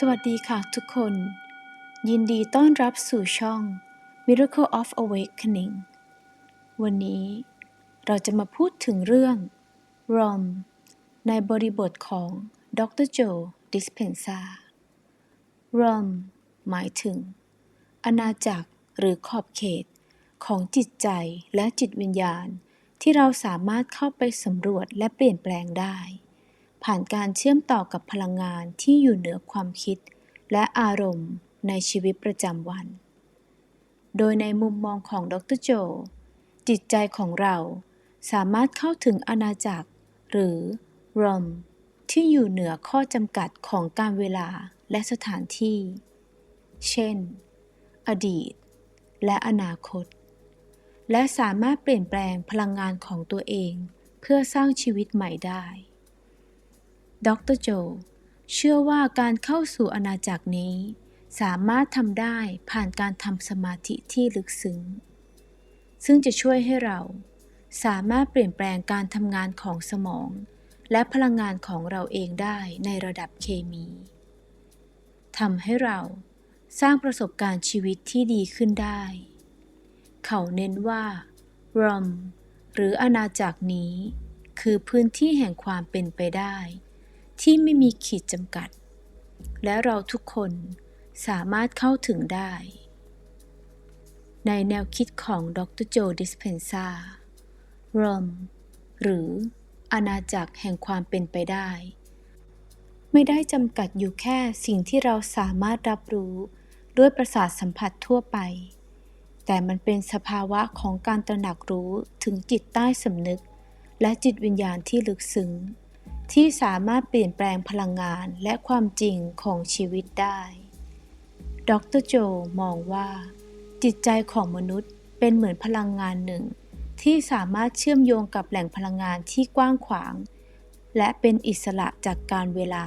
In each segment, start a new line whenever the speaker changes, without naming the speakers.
สวัสดีค่ะทุกคน ยินดีต้อนรับสู่ช่อง Miracle of Awakening วันนี้เราจะมาพูดถึงเรื่อง ROM ในบริบทของดรโจดิสเพนซา ROM หมายถึง อาณาจักรหรือขอบเขตของจิตใจและจิตวิญญาณ ที่เราสามารถเข้าไปสำรวจและเปลี่ยนแปลงได้ ผ่านการเชื่อมต่อกับพลังงานที่อยู่เหนือความคิด และอารมณ์ในชีวิตประจำวัน โดยในมุมมองของดรโจ จิตใจของเราสามารถเข้าถึงอาณาจักร หรือ ROM ที่อยู่เหนือข้อจำกัดของการเวลาและสถานที่ เช่น อดีต และอนาคต และสามารถเปลี่ยนแปลงพลังงานของตัวเอง เพื่อสร้างชีวิตใหม่ได้ ดรโจ เชื่อว่าการเข้าสู่อาณาจักรนี้ สามารถทำได้ผ่านการทำสมาธิที่ลึกซึ้ง ซึ่งจะช่วยให้เรา สามารถเปลี่ยนแปลงการทำงานของสมอง และพลังงานของเราเองได้ในระดับเคมีทำให้เราสร้างประสบการณ์ชีวิตที่ดีขึ้นได้ เขาเน้นว่า ROM หรืออาณาจักรนี้ คือพื้นที่แห่งความเป็นไปได้ ที่ไม่มีขีดจำกัด และเราทุกคนสามารถเข้าถึงได้ ในแนวคิดของดรโจดิสเพนซารอมหรืออาณาจักรแห่งความเป็นไปได้ ไม่ได้จำกัดอยู่แค่สิ่งที่เราสามารถรับรู้ด้วยประสาทสัมผัสทั่วไป แต่มันเป็นสภาวะของการตระหนักรู้ถึงจิตใต้สำนึก และจิตวิญญาณที่ลึกซึ้ง ที่สามารถเปลี่ยนแปลงพลังงานและความจริงของชีวิตได้ ดรโจมองว่า จิตใจของมนุษย์เป็นเหมือนพลังงานหนึ่ง ที่สามารถเชื่อมโยงกับแหล่งพลังงานที่กว้างขวาง และเป็นอิสระจากการเวลา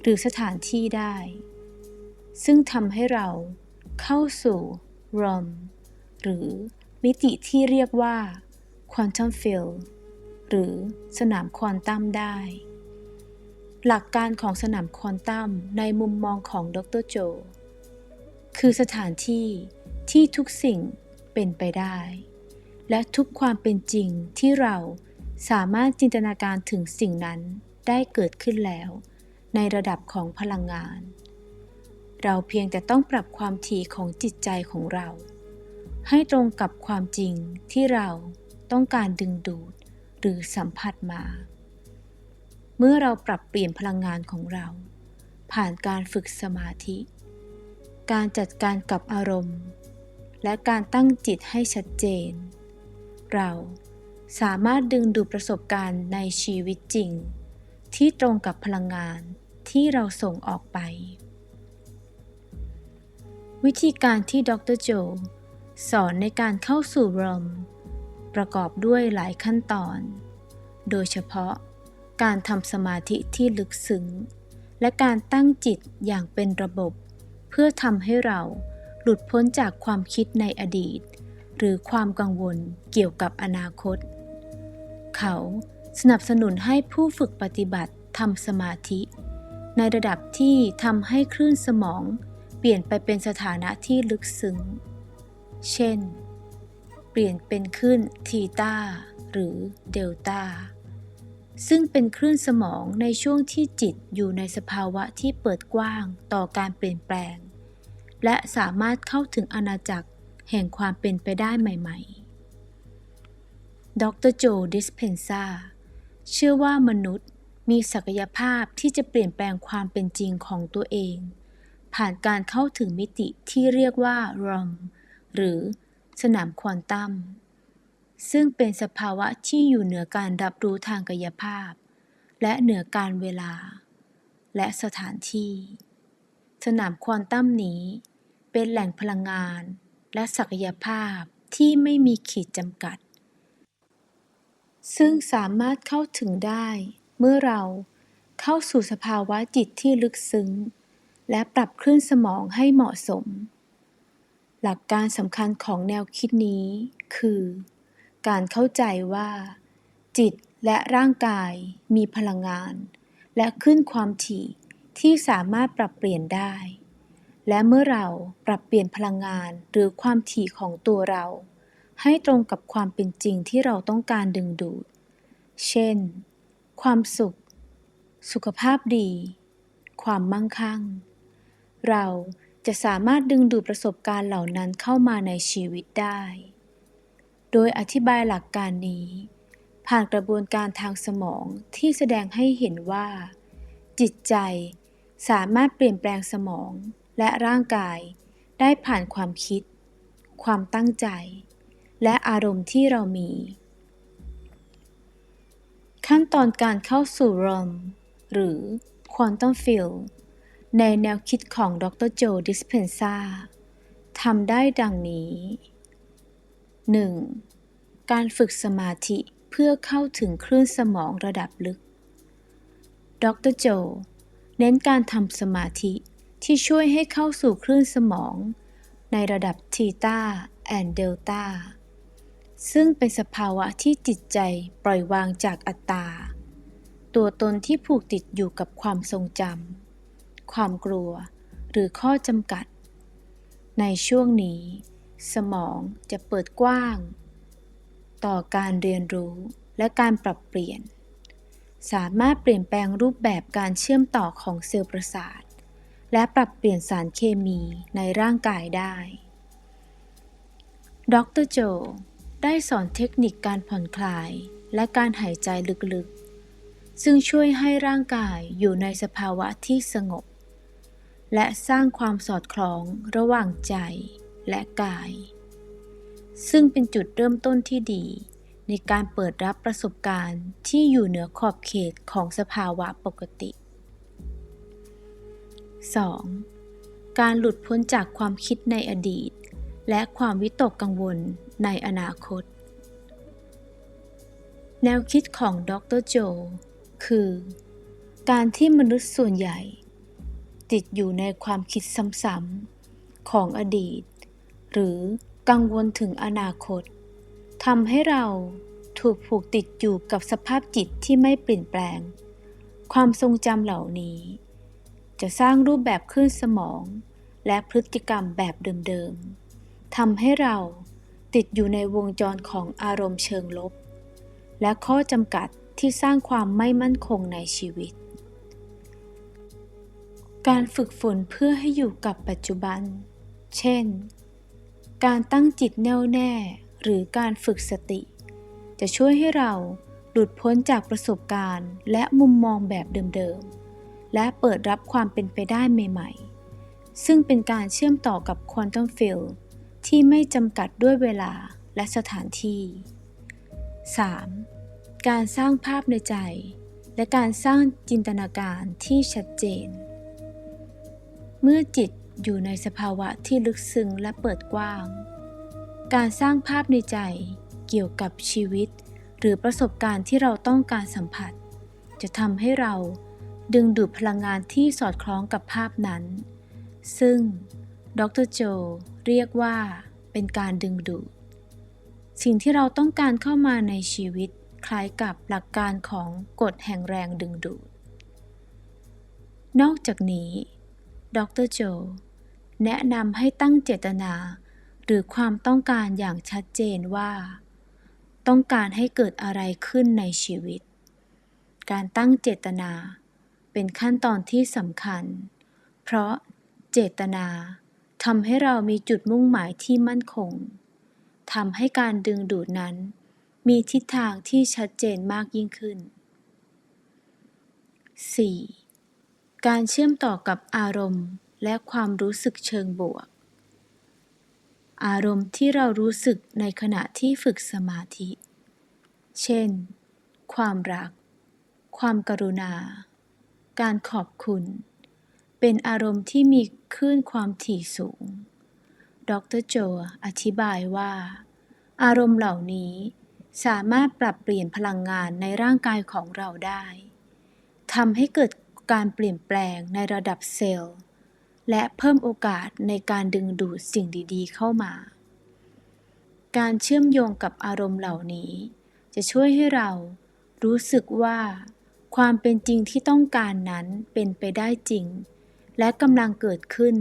หรือสถานที่ได้ ซึ่งทำให้เราเข้าสู่ ROM หรือมิติที่เรียกว่า Quantum Field หรือสนามควอนตัมได้ หลักการของสนามควอนตัมในมุมมองของดรโจ คือสถานที่ที่ทุกสิ่งเป็นไปได้ และทุกความเป็นจริงที่เราสามารถจินตนาการถึงสิ่งนั้นได้เกิดขึ้นแล้ว ในระดับของพลังงาน เราเพียงแต่ต้องปรับความถี่ของจิตใจของเรา ให้ตรงกับความจริงที่เราต้องการดึงดูด หรือสัมผัสมา เมื่อเราปรับเปลี่ยนพลังงานของเรา ผ่านการฝึกสมาธิ การจัดการกับอารมณ์ และการตั้งจิตให้ชัดเจน เราสามารถดึงดูดประสบการณ์ในชีวิตจริง ที่ตรงกับพลังงานที่เราส่งออกไป วิธีการที่ดรโจ สอนในการเข้าสู่รม ประกอบด้วยหลายขั้นตอน โดยเฉพาะการทำสมาธิที่ลึกซึ้ง และการตั้งจิตอย่างเป็นระบบ เพื่อทำให้เราหลุดพ้นจากความคิดในอดีต หรือความกังวลเกี่ยวกับอนาคต เขาสนับสนุนให้ผู้ฝึกปฏิบัติทำสมาธิ ในระดับที่ทำให้คลื่นสมอง เปลี่ยนไปเป็นสถานะที่ลึกซึ้ง เช่น เปลี่ยนเป็นคลื่นทีตาหรือเดลตาซึ่งเป็นคลื่นสมองในช่วงที่จิตอยู่ในสภาวะที่เปิดกว้างต่อการเปลี่ยนแปลง และสามารถเข้าถึงอาณาจักรแห่งความเป็นไปได้ใหม่ ๆ ดรโจดิสเพนซาเชื่อว่ามนุษย์มีศักยภาพที่จะเปลี่ยนแปลงความเป็นจริงของตัวเอง ผ่านการเข้าถึงมิติที่เรียกว่า ROM หรือ สนามควอนตัม ซึ่งเป็นสภาวะที่อยู่เหนือการรับรู้ทางกายภาพ และเหนือการเวลา และสถานที่ สนามควอนตัมนี้เป็นแหล่งพลังงานและศักยภาพที่ไม่มีขีดจำกัด ซึ่งสามารถเข้าถึงได้ เมื่อเราเข้าสู่สภาวะจิตที่ลึกซึ้ง และปรับคลื่นสมองให้เหมาะสม หลักการสำคัญของแนวคิดนี้คือ การเข้าใจว่า จิตและร่างกายมีพลังงาน และขึ้นความถี่ที่สามารถปรับเปลี่ยนได้ และเมื่อเราปรับเปลี่ยนพลังงานหรือความถี่ของตัวเรา ให้ตรงกับความเป็นจริงที่เราต้องการดึงดูด เช่น ความสุข สุขภาพดี ความมั่งคั่ง เรา จะสามารถดึงดูดประสบการณ์เหล่านั้นเข้ามาในชีวิตได้ โดยอธิบายหลักการนี้ ผ่านกระบวนการทางสมองที่แสดงให้เห็นว่า จิตใจสามารถเปลี่ยนแปลงสมองและร่างกาย ได้ผ่านความคิด ความตั้งใจ และอารมณ์ที่เรามี ขั้นตอนการเข้าสู่ REM หรือ Quantum Field ในแนวคิดของดรโจดิสเพนซาทำได้ดังนี้ 1. การฝึกสมาธิเพื่อเข้าถึงคลื่นสมองระดับลึก ดรโจ เน้นการทำสมาธิที่ช่วยให้เข้าสู่คลื่นสมอง ในระดับทีตาแอนเดลตาซึ่งเป็นสภาวะที่จิตใจปล่อยวางจากอัตตา ตัวตนที่ผูกติดอยู่กับความทรงจำ ความกลัว หรือข้อจำกัด ในช่วงนี้ สมองจะเปิดกว้าง ต่อการเรียนรู้และการปรับเปลี่ยน สามารถเปลี่ยนแปลงรูปแบบการเชื่อมต่อของเซลล์ประสาท และปรับเปลี่ยนสารเคมีในร่างกายได้ ดรโจ ได้สอนเทคนิคการผ่อนคลายและการหายใจลึกๆซึ่งช่วยให้ร่างกายอยู่ในสภาวะที่สงบ และสร้างความสอดคล้องระหว่างใจและกาย ซึ่งเป็นจุดเริ่มต้นที่ดี ในการเปิดรับประสบการณ์ที่อยู่เหนือขอบเขตของสภาวะปกติ 2. การหลุดพ้นจากความคิดในอดีต และความวิตกกังวลในอนาคต แนวคิดของดรโจ คือ การที่มนุษย์ส่วนใหญ่ ติดอยู่ในความคิดซ้ำๆของอดีต หรือกังวลถึงอนาคตทำให้เราถูกผูกติดอยู่กับสภาพจิตที่ไม่เปลี่ยนแปลง ความทรงจำเหล่านี้ จะสร้างรูปแบบขึ้นสมอง และพฤติกรรมแบบเดิมๆทำให้เราติดอยู่ในวงจรของอารมณ์เชิงลบ และข้อจำกัดที่สร้างความไม่มั่นคงในชีวิต การฝึกฝนเพื่อให้อยู่กับปัจจุบัน เช่น การตั้งจิตแน่วแน่หรือการฝึกสติ จะช่วยให้เราหลุดพ้นจากประสบการณ์ และมุมมองแบบเดิมๆ และเปิดรับความเป็นไปได้ใหม่ๆ ซึ่งเป็นการเชื่อมต่อกับควอนตัมฟิลที่ไม่จำกัดด้วยเวลาและสถานที่ 3. การสร้างภาพในใจ และการสร้างจินตนาการที่ชัดเจน เมื่อจิตอยู่ในสภาวะที่ลึกซึ้งและเปิดกว้าง การสร้างภาพในใจเกี่ยวกับชีวิต หรือประสบการณ์ที่เราต้องการสัมผัส จะทำให้เราดึงดูดพลังงานที่สอดคล้องกับภาพนั้น ซึ่งดรโจเรียกว่าเป็นการดึงดูด สิ่งที่เราต้องการเข้ามาในชีวิตคล้ายกับหลักการของกฎแห่งแรงดึงดูด นอกจากนี้ ดรโจ แนะนำให้ตั้งเจตนา หรือความต้องการอย่างชัดเจนว่า ต้องการให้เกิดอะไรขึ้นในชีวิต การตั้งเจตนา เป็นขั้นตอนที่สำคัญ เพราะเจตนาทำให้เรามีจุดมุ่งหมายที่มั่นคงทำให้การดึงดูดนั้น มีทิศทางที่ชัดเจนมากยิ่งขึ้น 4. การเชื่อมต่อกับอารมณ์และความรู้สึกเชิงบวก อารมณ์ที่เรารู้สึกในขณะที่ฝึกสมาธิ เช่น ความรัก ความกรุณา การขอบคุณ เป็นอารมณ์ที่มีคลื่นความถี่สูง ดรโจอธิบายว่า อารมณ์เหล่านี้สามารถปรับเปลี่ยนพลังงานในร่างกายของเราได้ทำให้เกิด การเปลี่ยนแปลงในระดับเซลล์ และเพิ่มโอกาสในการดึงดูดสิ่งดีๆ เข้ามา การเชื่อมโยงกับอารมณ์เหล่านี้ จะช่วยให้เรารู้สึกว่า ความเป็นจริงที่ต้องการนั้นเป็นไปได้จริง และกำลังเกิดขึ้น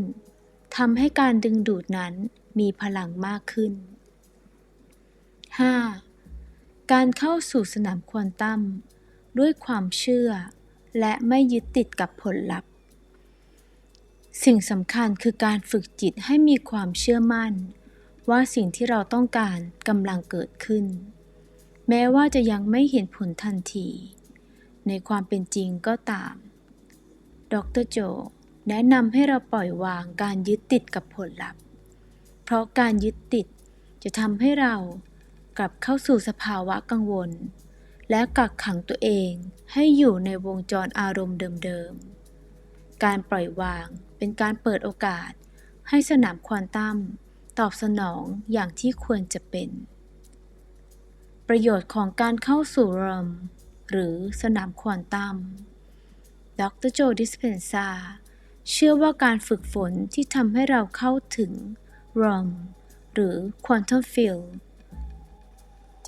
ทำให้การดึงดูดนั้นมีพลังมากขึ้น 5. การเข้าสู่สนามควอนตัมด้วยความเชื่อ และไม่ยึดติดกับผลลัพธ์ สิ่งสำคัญคือการฝึกจิตให้มีความเชื่อมั่น ว่าสิ่งที่เราต้องการกำลังเกิดขึ้น แม้ว่าจะยังไม่เห็นผลทันที ในความเป็นจริงก็ตาม ดรโจ แนะนำให้เราปล่อยวางการยึดติดกับผลลัพธ์ เพราะการยึดติดจะทำให้เรากลับเข้าสู่สภาวะกังวล และกักขังตัวเองให้อยู่ในวงจรอารมณ์เดิมๆ การปล่อยวางเป็นการเปิดโอกาส ให้สนามควอนตัมตอบสนองอย่างที่ควรจะเป็น ประโยชน์ของการเข้าสู่รมหรือสนามควอนตัม ดรโจดิสเพนซาเชื่อว่าการฝึกฝนที่ทำให้เราเข้าถึงรมหรือ Quantum Field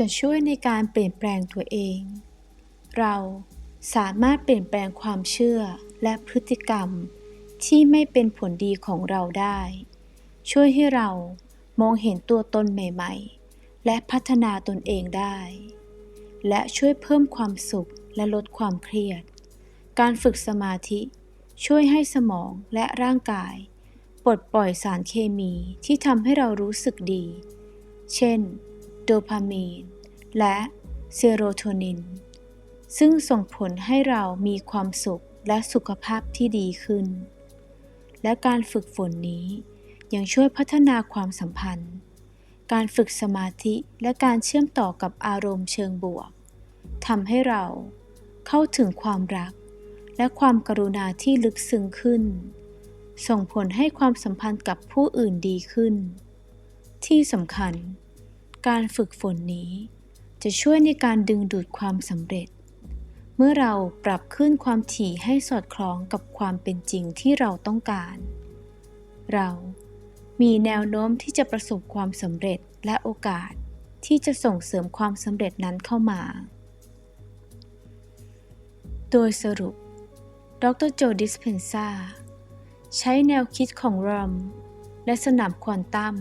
จะช่วยในการเปลี่ยนแปลงตัวเอง เราสามารถเปลี่ยนแปลงความเชื่อและพฤติกรรมที่ไม่เป็นผลดีของเราได้ ช่วยให้เรามองเห็นตัวตนใหม่ ๆ และพัฒนาตนเองได้ และช่วยเพิ่มความสุขและลดความเครียด การฝึกสมาธิช่วยให้สมองและร่างกาย ปลดปล่อยสารเคมีที่ทำให้เรารู้สึกดี เช่น โดพามีน และเซโรโทนิน ซึ่งส่งผลให้เรามีความสุขและสุขภาพที่ดีขึ้น และการฝึกฝนนี้ยังช่วยพัฒนาความสัมพันธ์ การฝึกสมาธิและการเชื่อมต่อกับอารมณ์เชิงบวกทำให้เราเข้าถึงความรัก และความกรุณาที่ลึกซึ้งขึ้น ส่งผลให้ความสัมพันธ์กับผู้อื่นดีขึ้น ที่สำคัญ การฝึกฝนนี้ จะช่วยในการดึงดูดความสำเร็จ เมื่อเราปรับขึ้นความถี่ให้สอดคล้องกับความเป็นจริงที่เราต้องการ เรามีแนวโน้มที่จะประสบความสำเร็จและโอกาสที่จะส่งเสริมความสำเร็จนั้นเข้ามา โดยสรุป ดรโจดิสเพนซาใช้แนวคิดของรัมและสนามควอนตัม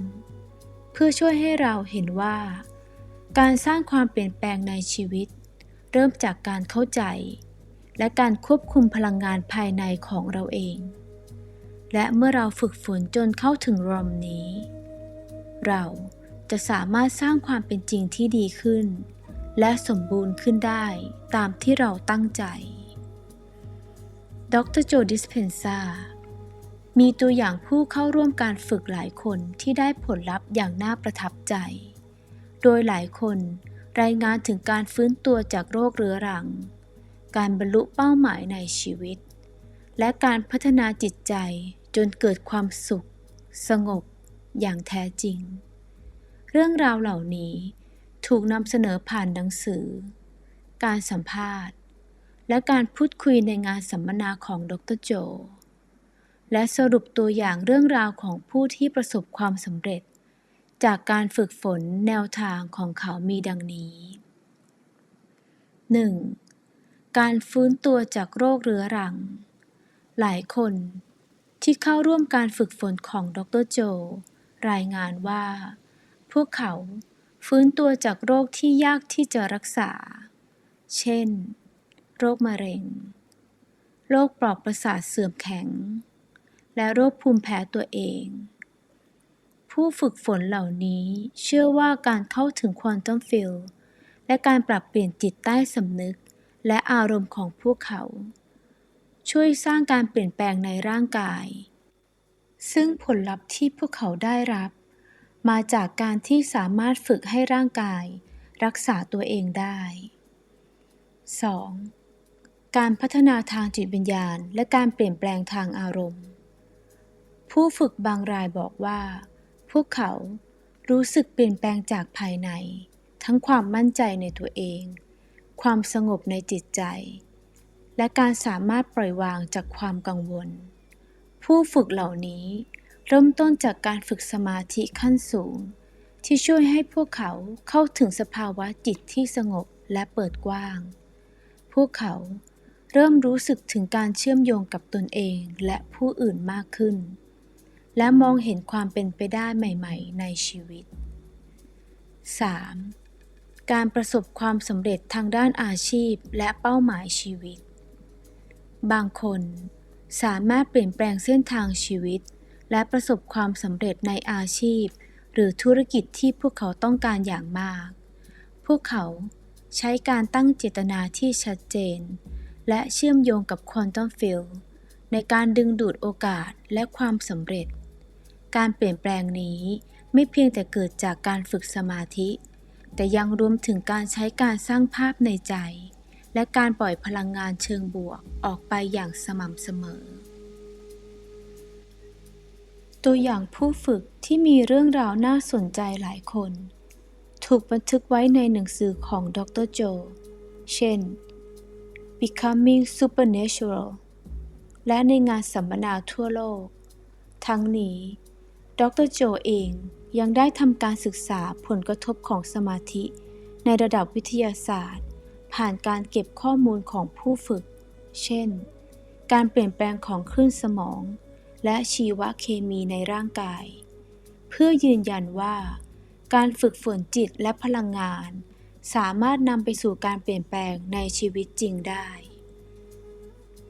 พื่อช่วยให้เราเห็นว่า การสร้างความเปลี่ยนแปลงในชีวิต เริ่มจากการเข้าใจ และการควบคุมพลังงานภายในของเราเอง และเมื่อเราฝึกฝนจนเข้าถึงรอมนี้ เราจะสามารถสร้างความเป็นจริงที่ดีขึ้น และสมบูรณ์ขึ้นได้ตามที่เราตั้งใจ ดรโจดิสเพนซา มีตัวอย่างผู้เข้าร่วมการฝึกหลายคนที่ได้ผลลัพธ์อย่างน่าประทับใจ โดยหลายคนรายงานถึงการฟื้นตัวจากโรคเรื้อรัง การบรรลุเป้าหมายในชีวิต และการพัฒนาจิตใจจนเกิดความสุข สงบ อย่างแท้จริง เรื่องราวเหล่านี้ถูกนำเสนอผ่านหนังสือ การสัมภาษณ์ และการพูดคุยในงานสัมมนาของดรโจ และสรุปตัวอย่างเรื่องราวของผู้ที่ประสบความสำเร็จ จากการฝึกฝนแนวทางของเขามีดังนี้ 1. การฟื้นตัวจากโรคเรื้อรัง หลายคนที่เข้าร่วมการฝึกฝนของดรโจ รายงานว่า พวกเขาฟื้นตัวจากโรคที่ยากที่จะรักษา เช่น โรคมะเร็ง โรคปลอกประสาทเสื่อมแข็ง และโรคภูมิแพ้ตัวเอง ผู้ฝึกฝนเหล่านี้เชื่อว่าการเข้าถึงควอนตัมฟิลและการปรับเปลี่ยนจิตใต้สำนึก และอารมณ์ของพวกเขา ช่วยสร้างการเปลี่ยนแปลงในร่างกาย ซึ่งผลลัพธ์ที่พวกเขาได้รับ มาจากการที่สามารถฝึกให้ร่างกาย รักษาตัวเองได้ 2. การพัฒนาทางจิตวิญญาณ และการเปลี่ยนแปลงทางอารมณ์ ผู้ฝึกบางรายบอกว่า พวกเขารู้สึกเปลี่ยนแปลงจากภายใน ทั้งความมั่นใจในตัวเอง ความสงบในจิตใจ และการสามารถปล่อยวางจากความกังวล ผู้ฝึกเหล่านี้เริ่มต้นจากการฝึกสมาธิขั้นสูง ที่ช่วยให้พวกเขาเข้าถึงสภาวะจิตที่สงบและเปิดกว้าง พวกเขาเริ่มรู้สึกถึงการเชื่อมโยงกับตนเองและผู้อื่นมากขึ้น และมองเห็นความเป็นไปได้ใหม่ ๆ ในชีวิต 3. การประสบความสำเร็จทางด้านอาชีพและเป้าหมายชีวิต บางคนสามารถเปลี่ยนแปลงเส้นทางชีวิต และประสบความสำเร็จในอาชีพ หรือธุรกิจที่พวกเขาต้องการอย่างมาก พวกเขาใช้การตั้งเจตนาที่ชัดเจน และเชื่อมโยงกับควอนตัมฟิลในการดึงดูดโอกาสและความสำเร็จ การเปลี่ยนแปลงนี้ไม่เพียงแต่เกิดจากการฝึกสมาธิ แต่ยังรวมถึงการใช้การสร้างภาพในใจ และการปล่อยพลังงานเชิงบวกออกไปอย่างสม่ำเสมอ ตัวอย่างผู้ฝึกที่มีเรื่องราวน่าสนใจหลายคน ถูกบันทึกไว้ในหนังสือของดรโจ เช่น Becoming Supernatural และในงานสัมมนาทั่วโลก ทั้งนี้ ดรโจเองยังได้ทำการศึกษาผลกระทบของสมาธิ ในระดับวิทยาศาสตร์ ผ่านการเก็บข้อมูลของผู้ฝึก เช่น การเปลี่ยนแปลงของคลื่นสมอง และชีวเคมีในร่างกาย เพื่อยืนยันว่า การฝึกฝนจิตและพลังงาน สามารถนำไปสู่การเปลี่ยนแปลงในชีวิตจริงได้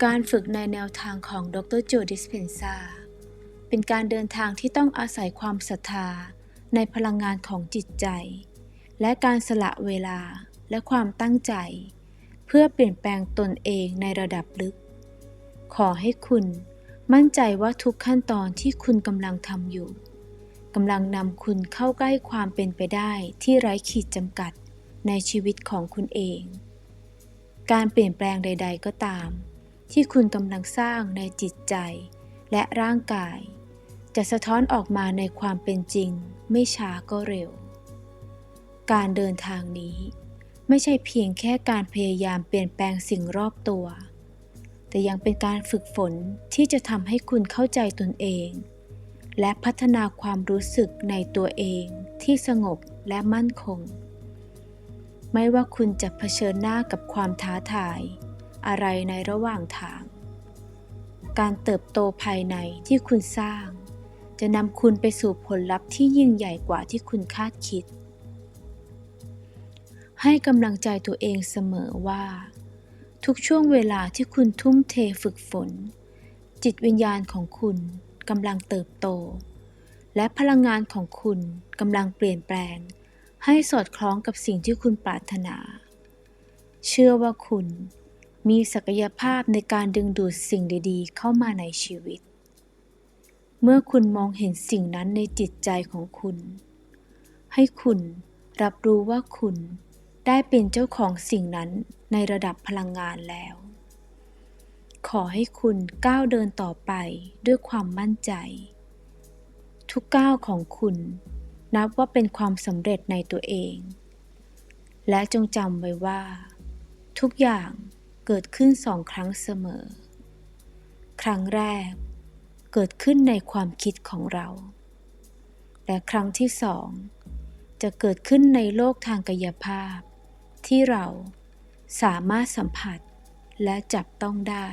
การฝึกในแนวทางของดรโจดิสเพนซา เป็นการเดินทางที่ต้องอาศัยความศรัทธาในพลังงานของจิตใจ และการสละเวลาและความตั้งใจ เพื่อเปลี่ยนแปลงตนเองในระดับลึก ขอให้คุณมั่นใจว่าทุกขั้นตอนที่คุณกำลังทำอยู่กำลังนำคุณเข้าใกล้ความเป็นไปได้ที่ไร้ขีดจำกัดในชีวิตของคุณเอง การเปลี่ยนแปลงใด ๆ ก็ตาม ที่คุณกำลังสร้างในจิตใจและร่างกาย จะสะท้อนออกมาในความเป็นจริง ไม่ช้าก็เร็ว การเดินทางนี้ ไม่ใช่เพียงแค่การพยายามเปลี่ยนแปลงสิ่งรอบตัว แต่ยังเป็นการฝึกฝนที่จะทำให้คุณเข้าใจตนเอง และพัฒนาความรู้สึกในตัวเองที่สงบและมั่นคง ไม่ว่าคุณจะเผชิญหน้ากับความท้าทาย อะไรในระหว่างทาง การเติบโตภายในที่คุณสร้าง จะนำคุณไปสู่ผลลัพธ์ที่ยิ่งใหญ่กว่าที่คุณคาดคิด ให้กำลังใจตัวเองเสมอว่า ทุกช่วงเวลาที่คุณทุ่มเทฝึกฝน จิตวิญญาณของคุณกำลังเติบโต และพลังงานของคุณกำลังเปลี่ยนแปลง ให้สอดคล้องกับสิ่งที่คุณปรารถนา เชื่อว่าคุณมีศักยภาพในการดึงดูดสิ่งดีๆ เข้ามาในชีวิต เมื่อคุณมองเห็นสิ่งนั้นในจิตใจของคุณ ให้คุณรับรู้ว่าคุณได้เป็นเจ้าของสิ่งนั้นในระดับพลังงานแล้ว ขอให้คุณก้าวเดินต่อไปด้วยความมั่นใจ ทุกก้าวของคุณนับว่าเป็นความสำเร็จในตัวเอง และจงจำไว้ว่า ทุกอย่างเกิดขึ้นสองครั้งเสมอ ครั้งแรก เกิดขึ้นในความคิดของเรา และครั้งที่สองจะเกิดขึ้นในโลกทางกายภาพ ที่เราสามารถสัมผัสและจับต้องได้